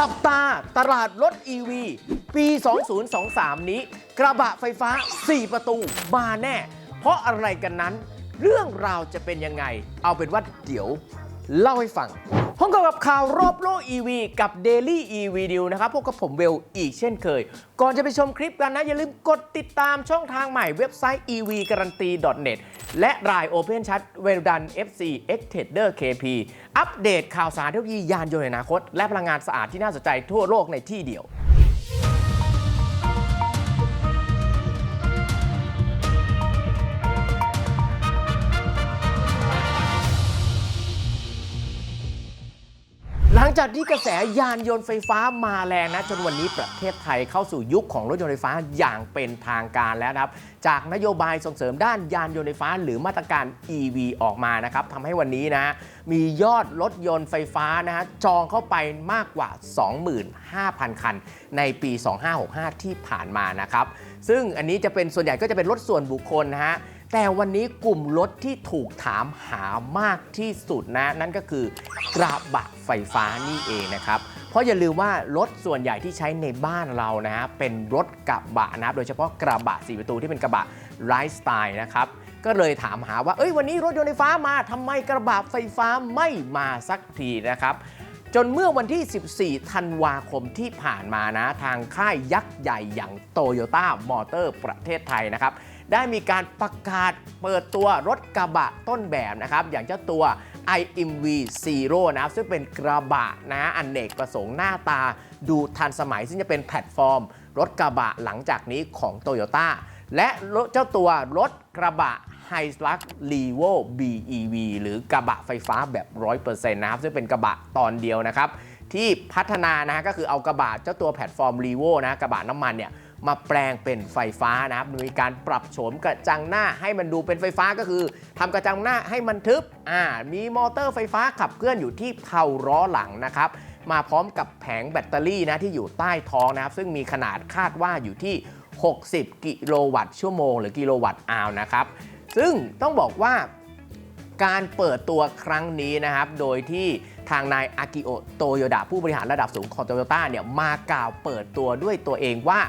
จับตาตลาดรถ EV ปี 2023 นี้ กระบะไฟฟ้า 4 ประตูมาแน่ เพราะอะไรกันนั้น เรื่องราวจะเป็นยังไง เอาเป็นว่าเดี๋ยว เล่าให้ฟัง พบกับข่าวรอบโลก EV กับ Daily EV Deal นะครับพบกับผมเวลอีกเช่นเคย ก่อนจะไปชมคลิปกันนะ อย่าลืมกดติดตามช่องทางใหม่เว็บไซต์ ev guarantee net และราย Open Chat w e l d o n FC X Trader KP อัปเดตข่าวสารเทคโนโลยียานยนต์อนาคต และพลังงานสะอาดที่น่าสนใจทั่วโลกในที่เดียว งจากที่กระแสยานยนต์ไฟฟ้ามาแรงนะจนวันนี้ประเทศไทยเข้าสู่ยุคของรถยนต์ไฟฟ้าอย่างเป็นทางการแล้วนะครับ จากนโยบายส่งเสริมด้านยานยนต์ไฟฟ้า หรือมาตรการ EV ออกมานะครับทำให้วันนี้นะมียอดรถยนต์ไฟฟ้านะฮะจองเข้าไปมากกว่า 25,000 คัน ในปี 2565 ที่ผ่านมานะครับ ซึ่งอันนี้จะเป็นส่วนใหญ่ก็จะเป็นรถส่วนบุคคลนะฮะ แต่วันนี้กลุ่มรถที่ถูกถามหามากที่สุดนะ นั่นก็คือกระบะไฟฟ้านี่เองนะครับ เพราะอย่าลืมว่ารถส่วนใหญ่ที่ใช้ในบ้านเรานะฮะเป็นรถกระบะนะครับ โดยเฉพาะกระบะสีประตูที่เป็นกระบะไลฟ์สไตล์นะครับก็เลยถามหาว่า เอ้ย วันนี้รถยนต์ไฟฟ้ามาทำไมกระบะไฟฟ้าไม่มาสักทีนะครับ จนเมื่อวันที่ 14 ธันวาคมที่ผ่านมานะ ทางค่ายยักษ์ใหญ่อย่างโตโยต้ามอเตอร์ประเทศไทยนะครับ ได้มีการประกาศเปิดตัวรถกระบะต้นแบบนะครับ อย่างเจ้าตัว iMV Zero นะครับซึ่งเป็นกระบะนะอันเนกประสงค์หน้าตา ดูทันสมัย ซึ่งจะเป็นแพลตฟอร์ม รถกระบะหลังจากนี้ของ Toyota และเจ้าตัวรถกระบะ h i l u x l e v o BEV หรือกระบะไฟฟ้าแบบ 100%นะครับซึ่งเป็นกระบะตอนเดียวนะครับ ที่พัฒนานะก็คือเอากระบะเจ้าตัวแพลตฟอร์ม r e v o นะกระบะน้ำมันเนี่ย มาแปลงเป็นไฟฟ้านะครับ มีการปรับโฉมกระจังหน้าให้มันดูเป็นไฟฟ้าก็คือทำกระจังหน้าให้มันทึบอ่ามีมอเตอร์ไฟฟ้าขับเคลื่อนอยู่ที่เพลาล้อหลังนะครับมาพร้อมกับแผงแบตเตอรี่นะที่อยู่ใต้ท้องนะครับ ซึ่งมีขนาดคาดว่าอยู่ที่ 60 กิโลวัตต์ชั่วโมง หรือกิโลวัตต์อาวนะครับ ซึ่งต้องบอกว่าการเปิดตัวครั้งนี้นะครับ โดยที่ทางนายอากิโอโตโยดะผู้บริหารระดับสูงของโตโยต้าเนี่ยมากล่าวเปิดตัวด้วยตัวเองว่า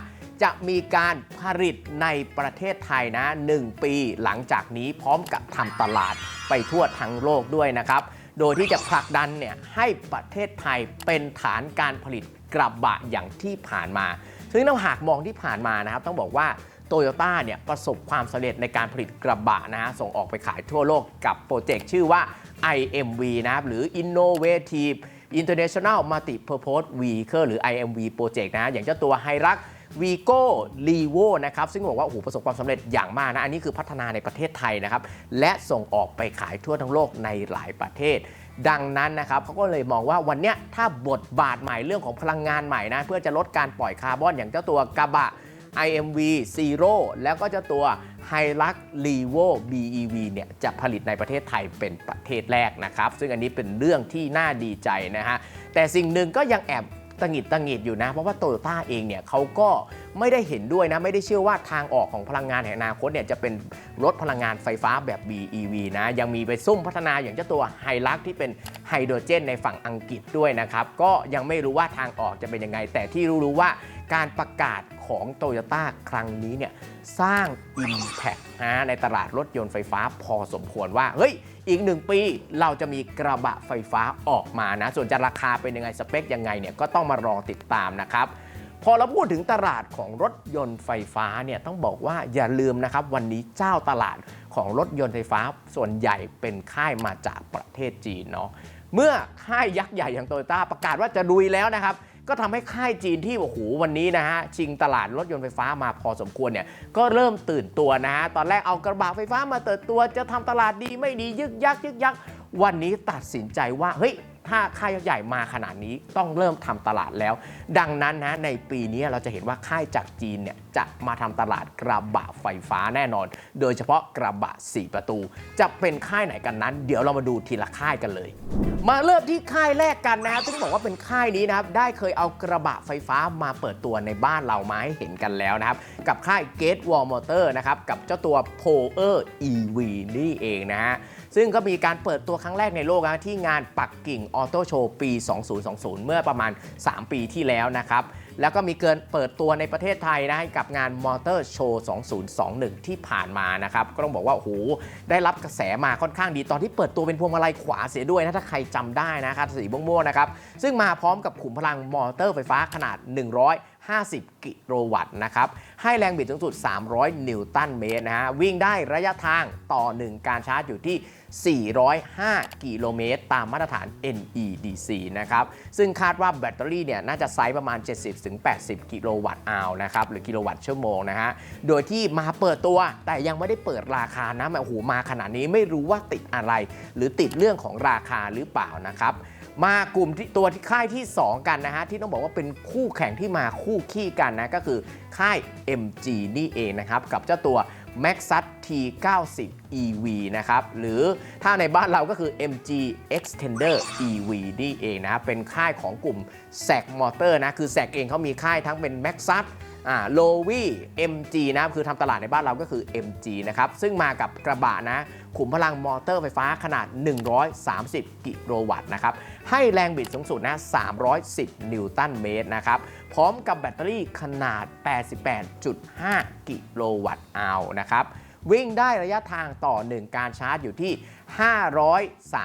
จะมีการผลิตในประเทศไทยนะ 1 ปีหลังจากนี้พร้อมกับทำตลาดไปทั่วทั้งโลกด้วยนะครับ โดยที่จะผลักดันเนี่ยให้ประเทศไทยเป็นฐานการผลิตกระบะอย่างที่ผ่านมา ซึ่งถ้าหากมองที่ผ่านมานะครับ ต้องบอกว่าโตโยต้าเนี่ยประสบความสำเร็จในการผลิตกระบะนะฮะส่งออกไปขายทั่วโลกกับโปรเจกต์ชื่อว่า IMV นะครับหรือ Innovative International Multi Purpose Vehicle หรือ IMV Project นะ อย่างเจ้าตัว h i r u x Vigo l e v o นะครับซึ่งบอกว่าโอ้โหประสบความสำเร็จอย่างมากนะ อันนี้คือพัฒนาในประเทศไทยนะครับ และส่งออกไปขายทั่วทั้งโลกในหลายประเทศ ดังนั้นนะครับเขาก็เลยมองว่าวันนี้ถ้าบทบาทใหม่เรื่องของพลังงานใหม่นะเพื่อจะลดการปล่อยคาร์บอนอย่างเจ้าตัวกระบะ IMV Zero แล้วก็เจ้าตัว h i l u x l e v o BEV เนี่ยจะผลิตในประเทศไทยเป็นประเทศแรกนะครับ ซึ่งอันนี้เป็นเรื่องที่น่าดีใจนะฮะ แต่สิ่งหนึ่งก็ยังแอบ ตังหิดตังหิดอยู่นะ เพราะว่าโตโยต้าเองเนี่ยเขาก็ไม่ได้เห็นด้วยนะ ไม่ได้เชื่อว่าทางออกของพลังงานแห่งอนาคตเนี่ยจะเป็นรถพลังงานไฟฟ้าแบบ BEV นะ ยังมีไปซุ่มพัฒนาอย่างเจ้าตัวไฮลักที่เป็นไฮโดรเจนในฝั่งอังกฤษด้วยนะครับ ก็ยังไม่รู้ว่าทางออกจะเป็นยังไง แต่ที่รู้ๆว่าการประกาศ ของโตโยต้าครั้งนี้เนี่ยสร้าง Impact นะในตลาดรถยนต์ไฟฟ้าพอสมควรว่า เฮ้ย อีกหนึ่งปีเราจะมีกระบะไฟฟ้าออกมานะ ส่วนจะราคาเป็นยังไง สเปคยังไงเนี่ยก็ต้องมารอติดตามนะครับ พอเราพูดถึงตลาดของรถยนต์ไฟฟ้าเนี่ยต้องบอกว่าอย่าลืมนะครับ วันนี้เจ้าตลาดของรถยนต์ไฟฟ้าส่วนใหญ่เป็นค่ายมาจากประเทศจีนเนาะเมื่อค่ายยักษ์ใหญ่อย่างโตโยต้าประกาศว่าจะลุยแล้วนะครับ ก็ทำให้ค่ายจีนที่โอ้โหวันนี้นะฮะชิงตลาดรถยนต์ไฟฟ้ามาพอสมควรเนี่ยก็เริ่มตื่นตัวนะฮะตอนแรกเอากระบะไฟฟ้ามาเติดตัวจะทำตลาดดีไม่ดียึกยักยึกยักวันนี้ตัดสินใจว่าเฮ้ยถ้าค่ายใหญ่มาขนาดนี้ต้องเริ่มทำตลาดแล้ว ดังนั้นนะในปีนี้เราจะเห็นว่าค่ายจากจีนเนี่ยจะมาทำตลาดกระบะไฟฟ้าแน่นอน โดยเฉพาะกระบะ 4 ประตู จะเป็นค่ายไหนกันนั้น เดี๋ยวเรามาดูทีละค่ายกันเลย มาเริ่มที่ค่ายแรกกันนะครับซึ่งบอกว่าเป็นค่ายนี้นะครับ ได้เคยเอากระบะไฟฟ้ามาเปิดตัวในบ้านเรามาให้เห็นกันแล้วนะครับ กับค่าย Gate Wall Motor นะครับ กับเจ้าตัว p o e r EV นี่เองนะฮะ ซึ่งก็มีการเปิดตัวครั้งแรกในโลกนะที่งานปักกิ่งออโต้โชว์ปี 2020 เมื่อประมาณ 3 ปีที่แล้วนะครับแล้วก็มีเกินเปิดตัวในประเทศไทยนะให้กับงานมอเตอร์โชว์ 2021 ที่ผ่านมานะครับ ก็ต้องบอกว่าโอ้โหได้รับกระแสมาค่อนข้างดีตอนที่เปิดตัวเป็นพวงมาลัยขวาเสียด้วยนะ ถ้าใครจำได้นะครับสีม่วงๆนะครับ ซึ่งมาพร้อมกับขุมพลังมอเตอร์ไฟฟ้าขนาด 100 50 กิโลวัตต์นะครับ ให้แรงบิดสูงสุด 300 นิวตันเมตรนะฮะ วิ่งได้ระยะทางต่อ 1 การชาร์จอยู่ที่ 405 กิโลเมตร ตามมาตรฐาน NEDC นะครับ ซึ่งคาดว่าแบตเตอรี่เนี่ยน่าจะไซส์ประมาณ 70-80 กิโลวัตต์อาวนะครับ หรือกิโลวัตต์ชั่วโมงนะฮะ โดยที่มาเปิดตัวแต่ยังไม่ได้เปิดราคานะโอ้โหมาขนาดนี้ไม่รู้ว่าติดอะไร หรือติดเรื่องของราคาหรือเปล่านะครับ มากลุ่มที่ตัวที่ค่ายที่ 2 กันนะฮะ ที่ต้องบอกว่าเป็นคู่แข่งที่มาคู่ขี้กันนะ ก็คือค่าย MG นี่เองนะครับ กับเจ้าตัว Maxus T90 EV นะครับ หรือถ้าในบ้านเราก็คือ MG Extender EV นี่เองนะ เป็นค่ายของกลุ่ม s a c Motor นะ คือ s a c เองเขามีค่ายทั้งเป็น Maxus อ่าโลวี่ MG นะครับคือทำตลาดในบ้านเราก็คือ MG นะครับ ซึ่งมากับกระบะนะ ขุมพลังมอเตอร์ไฟฟ้าขนาด 130 กิโลวัตต์นะครับ ให้แรงบิดสูงสุดนะ 310 นิวตันเมตรนะครับ พร้อมกับแบตเตอรี่ขนาด 88.5 กิโลวัตต์อาวนะครับ วิ่งได้ระยะทางต่อ 1 การชาร์จอยู่ที่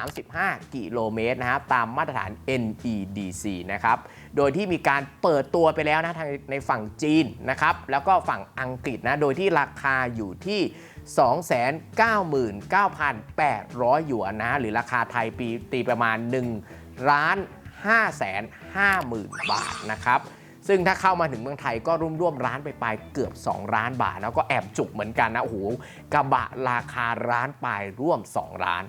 535 กิโลเมตรนะครับ ตามมาตรฐาน NEDC นะครับ โดยที่มีการเปิดตัวไปแล้วนะทางในฝั่งจีนนะครับ แล้วก็ฝั่งอังกฤษนะ โดยที่ราคาอยู่ที่ 299,800 หยวนนะ หรือราคาไทยปีตีประมาณ1ล้าน5 5 0 0 0 0 บาทนะครับ ซึ่งถ้าเข้ามาถึงเมืองไทยก็ร่วมร่วมร้านไปปลายเกือบ 2 ล้านบาท แล้วก็แอบจุกเหมือนกันนะ โอ้โห กระบะราคาร้านปลายร่วม 2 ล้าน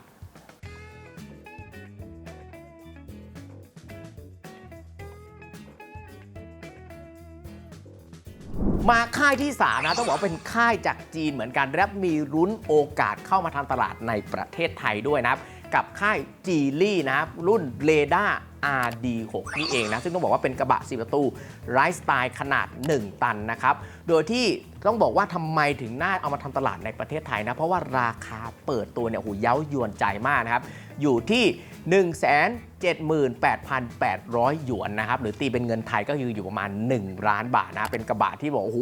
มาค่ายที่3นะต้องบอกว่าเป็นค่ายจากจีนเหมือนกันและมีรุ้นโอกาสเข้ามาทำตลาดในประเทศไทยด้วยนะครับ กับค่ายจีลี่นะครับรุ่นเรดาร์ RD6 นี่เองนะ ซึ่งต้องบอกว่าเป็นกระบะ 4 ประตูไรสไตล์ขนาด 1 ตันนะครับ โดยที่ต้องบอกว่าทำไมถึงน่าเอามาทำตลาดในประเทศไทยนะ เพราะว่าราคาเปิดตัวเนี่ยโอ้โหเย้ายวนใจมากนะครับ อยู่ที่ 178,800 หยวนนะครับ หรือตีเป็นเงินไทยก็คืออยู่ประมาณ 1 ล้านบาทนะ เป็นกระบะที่บอกโอ้โห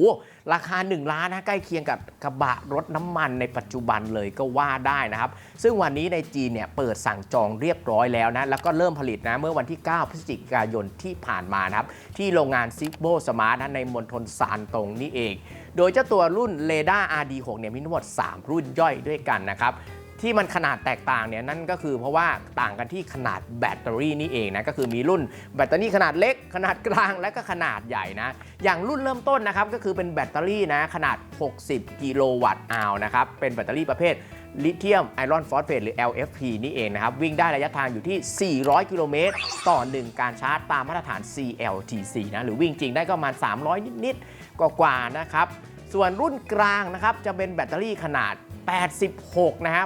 ราคา 1 ล้านนะใกล้เคียงกับกระบะรถน้ำมันในปัจจุบันเลยก็ว่าได้นะครับ ซึ่งวันนี้ในจีนเนี่ยเปิดสั่งจองเรียบร้อยแล้วนะ แล้วก็เริ่มผลิตนะเมื่อวันที่ 9 พฤศจิกายนที่ผ่านมานะครับ ที่โรงงานซิโบสมาร์ทในมณฑลซานตงนี่เอง โดยเจ้าตัวรุ่น r a d a r RD6 เนี่ยมีทั้งหมด 3 รุ่นย่อยด้วยกันนะครับ ที่มันขนาดแตกต่างเนี่ยนั่นก็คือเพราะว่าต่างกันที่ขนาดแบตเตอรี่นี่เองนะก็คือมีรุ่นแบตเตอรี่ขนาดเล็ก ขนาดกลางและก็ขนาดใหญ่นะอย่างรุ่นเริ่มต้นนะครับก็คือเป็นแบตเตอรี่นะขนาด 60 กิโลวัตต์อาวนะครับเป็นแบตเตอรี่ประเภทลิเธียมไอรอนฟอสเฟตหรือ LFP นี่เองนะครับ วิ่งได้ระยะทางอยู่ที่ 400 กิโลเมตร ต่อ 1 การชาร์จตามมาตรฐาน CLTC นะ หรือวิ่งจริงได้ก็ประมาณ 300 นิด ๆ กว่า ๆ นะครับ ส่วนรุ่นกลางนะครับ จะเป็นแบตเตอรี่ขนาด 86 นะฮะ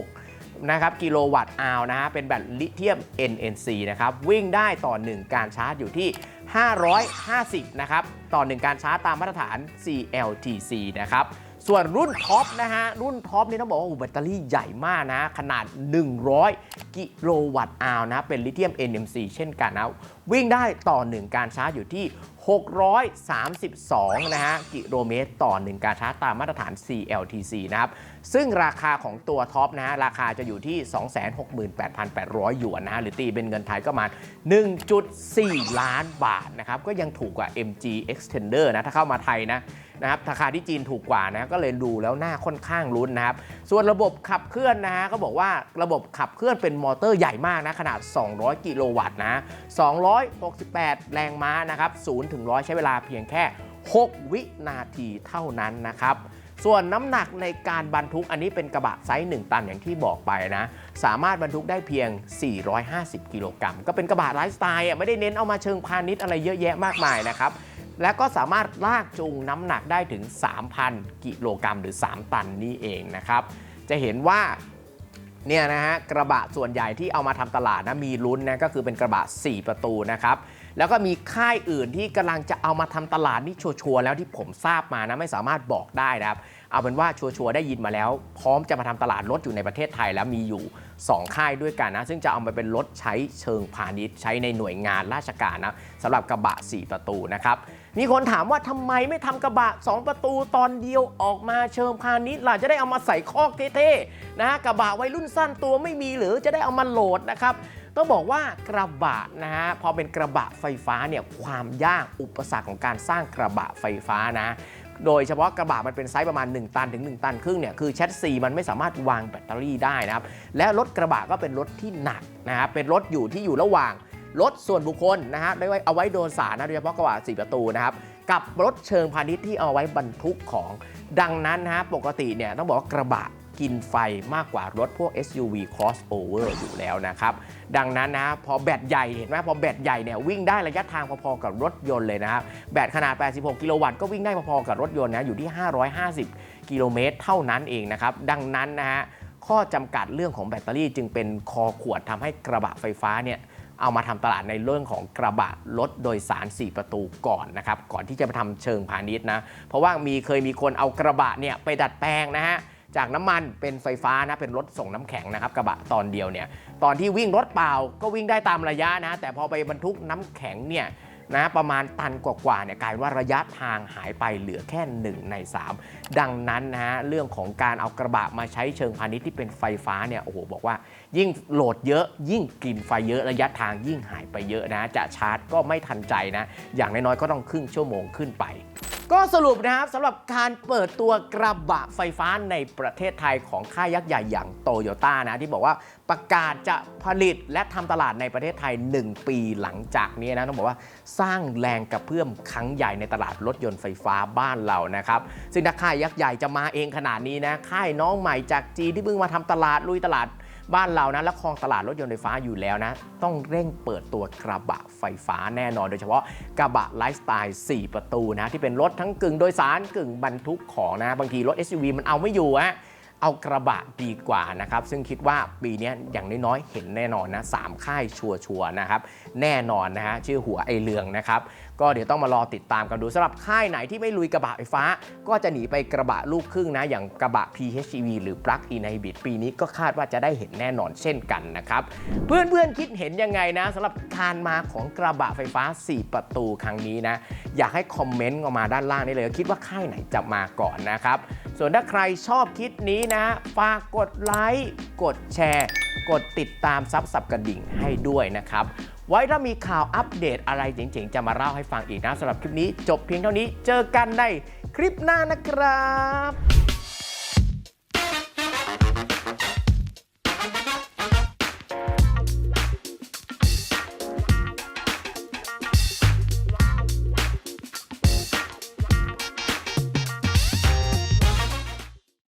86 นะครับ กิโลวัตต์อาวนะฮะ เป็นแบตลิเธียม NNC นะครับ วิ่งได้ต่อ 1 การชาร์จอยู่ที่ 550 นะครับ ต่อ 1 การชาร์จตามมาตรฐาน CLTC นะครับส่วนรุ่นท็อปนะฮะ รุ่นท็อปนี่ต้องบอกว่าอ้โหแบตเตอรี่ใหญ่มากนะ ขนาด 100 กิโลวัตต์อาวนะ เป็นลิเธียม NMC เช่นกันนะ วิ่งได้ต่อ 1 การชาร์จอยู่ที่ 632 นะฮะกิโลเมตรต่อ 1 การชาร์จตามมาตรฐาน CLTC นะครับ ซึ่งราคาของตัวท็อปนะฮะราคาจะอยู่ที่ 268,800 หยวนนะฮะหรือตีเป็นเงินไทยก็มา 1.4 ล้านบาทนะครับ ก็ยังถูกกว่า MG Extender นะ ถ้าเข้ามาไทยนะนะครับราคาที่จีนถูกกว่านะก็เลยดูแล้วหน้าค่อนข้างลุ้นนะครับ ส่วนระบบขับเคลื่อนนะฮะก็บอกว่าระบบขับเคลื่อนเป็นมอเตอร์ใหญ่มากนะ ขนาด 200 กิโลวัตต์นะ268 แรงม้านะครับ0ถึง100 ใช้เวลาเพียงแค่ 6 วินาทีเท่านั้นนะครับ ส่วนน้ำหนักในการบรรทุกอันนี้เป็นกระบะไซส์ 1 ตันอย่างที่บอกไปนะ สามารถบรรทุกได้เพียง 450 กิโลกรัม ก็เป็นกระบะไลฟ์สไตล์ไม่ได้เน้นเอามาเชิงพาณิชย์อะไรเยอะแยะมากมายนะครับและก็สามารถลากจูงน้ำหนักได้ถึง 3,000 กิโลกรัมหรือ 3 ตันนี่เองนะครับ จะเห็นว่า เนี่ยนะฮะกระบะส่วนใหญ่ที่เอามาทำตลาดนะมีลุ้นนะก็คือเป็นกระบะ 4 ประตูนะครับ แล้วก็มีค่ายอื่นที่กำลังจะเอามาทำตลาดนี่ชัวร์แล้วที่ผมทราบมานะไม่สามารถบอกได้นะครับ เอาเป็นว่าชัวร์ได้ยินมาแล้ว พร้อมจะมาทำตลาดรถอยู่ในประเทศไทยแล้วมีอยู่ 2 ค่ายด้วยกันนะ ซึ่งจะเอามาเป็นรถใช้เชิงพาณิชย์ ใช้ในหน่วยงานราชการนะสำหรับกระบะ 4 ประตูนะครับมีคนถามว่าทำไมไม่ทำกระบะ 2 ประตูตอนเดียวออกมาเชิงพาณิชย์ล่ะจะได้เอามาใส่คอกเท่ๆนะฮะกระบะวัยรุ่นสั้นตัวไม่มีหรือจะได้เอามาโหลดนะครับ ต้องบอกว่ากระบะนะฮะพอเป็นกระบะไฟฟ้าเนี่ยความยากอุปสรรคของการสร้างกระบะไฟฟ้านะโดยเฉพาะกระบะมันเป็นไซส์ประมาณ 1 ตันถึง 1 ตันครึ่งเนี่ยคือแชสซีมันไม่สามารถวางแบตเตอรี่ได้นะครับ และรถกระบะก็เป็นรถที่หนักนะครับเป็นรถอยู่ที่อยู่ระหว่างรถส่วนบุคคลนะฮะได้ไว้เอาไว้โดยสารนะโดยเฉพาะกระบะ4ประตูนะครับกับรถเชิงพาณิชย์ที่เอาไว้บรรทุกของ ดังนั้นนะฮะปกติเนี่ยต้องบอกว่ากระบะ กินไฟมากกว่ารถพวก SUV crossover อยู่แล้วนะครับ ดังนั้นนะพอแบตใหญ่เห็นไหมพอแบตใหญ่เนี่ยวิ่งได้ระยะทางพอๆกับรถยนต์เลยนะครับแบตขนาด 86 กิโลวัตต์ก็วิ่งได้พอๆกับรถยนต์นะอยู่ที่ 550 กิโลเมตรเท่านั้นเองนะครับ ดังนั้นนะฮะข้อจำกัดเรื่องของแบตเตอรี่จึงเป็นคอขวดทำให้กระบะไฟฟ้าเนี่ยเอามาทำตลาดในเรื่องของกระบะรถโดยสาร 4 ประตูก่อนนะครับ ก่อนที่จะไปทำเชิงพาณิชย์นะ เพราะว่ามีเคยมีคนเอากระบะเนี่ยไปดัดแปลงนะฮะ จากน้ำมันเป็นไฟฟ้านะเป็นรถส่งน้ำแข็งนะครับกระบะตอนเดียวเนี่ยตอนที่วิ่งรถเปล่าก็วิ่งได้ตามระยะนะแต่พอไปบรรทุกน้ำแข็งเนี่ยนะประมาณตันกว่าๆเนี่ยกลายว่าระยะทางหายไปเหลือแค่ 1 ใน 3 ดังนั้นนะฮะเรื่องของการเอากระบะมาใช้เชิงพาณิชย์ที่เป็นไฟฟ้าเนี่ยโอ้โหบอกว่า ยิ่งโหลดเยอะยิ่งกินไฟเยอะระยะทางยิ่งหายไปเยอะนะ จะชาร์จก็ไม่ทันใจนะ อย่างน้อยๆก็ต้องครึ่งชั่วโมงขึ้นไปก็สรุปนะครับสำหรับการเปิดตัวกระบะไฟฟ้าในประเทศไทยของค่ายยักษ์ใหญ่อย่างโตโยต้านะ ที่บอกว่าประกาศจะผลิตและทำตลาดในประเทศไทย 1 ปีหลังจากนี้นะ ต้องบอกว่าสร้างแรงกระเพื่อมครั้งใหญ่ในตลาดรถยนต์ไฟฟ้าบ้านเรานะครับ ซึ่งถ้าค่ายยักษ์ใหญ่จะมาเองขนาดนี้นะ ค่ายน้องใหม่จากจีนที่เพิ่งมาทำตลาดลุยตลาด บ้านเรานะและครองตลาดรถยนต์ไฟฟ้าอยู่แล้วนะ ต้องเร่งเปิดตัวกระบะไฟฟ้าแน่นอน โดยเฉพาะกระบะไลฟ์สไตล์ 4 ประตูนะ ที่เป็นรถทั้งกึ่งโดยสารกึ่งบรรทุกของนะ บางทีรถ SUV มันเอาไม่อยู่ฮะเอากระบะดีกว่านะครับ ซึ่งคิดว่าปีนี้อย่างน้อยๆ เห็นแน่นอนนะสามค่ายชัวร์ๆนะครับ แน่นอนนะฮะชื่อหัวไอเรืองนะครับ ก็เดี๋ยวต้องมารอติดตามกันดูสำหรับค่ายไหนที่ไม่ลุยกระบะไฟฟ้า ก็จะหนีไปกระบะลูกครึ่งนะอย่างกระบะ PHEV หรือ Plug-in Hybrid ปีนี้ก็คาดว่าจะได้เห็นแน่นอนเช่นกันนะครับเพื่อนๆคิดเห็นยังไงนะสำหรับการมาของกระบะไฟฟ้า 4 ประตูครั้งนี้นะอยากให้คอมเมนต์ออกมาด้านล่างนี่เลย คิดว่าค่ายไหนจะมาก่อนนะครับ ส่วนถ้าใครชอบคลิปนี้นะฝากกดไลค์กดแชร์ กดติดตามซับสับกระดิ่งให้ด้วยนะครับ ไว้ถ้ามีข่าวอัปเดตอะไรเจ๋งๆ จะมาเล่าให้ฟังอีกนะสำหรับคลิปนี้ จบเพียงเท่านี้ เจอกันในคลิปหน้านะครับ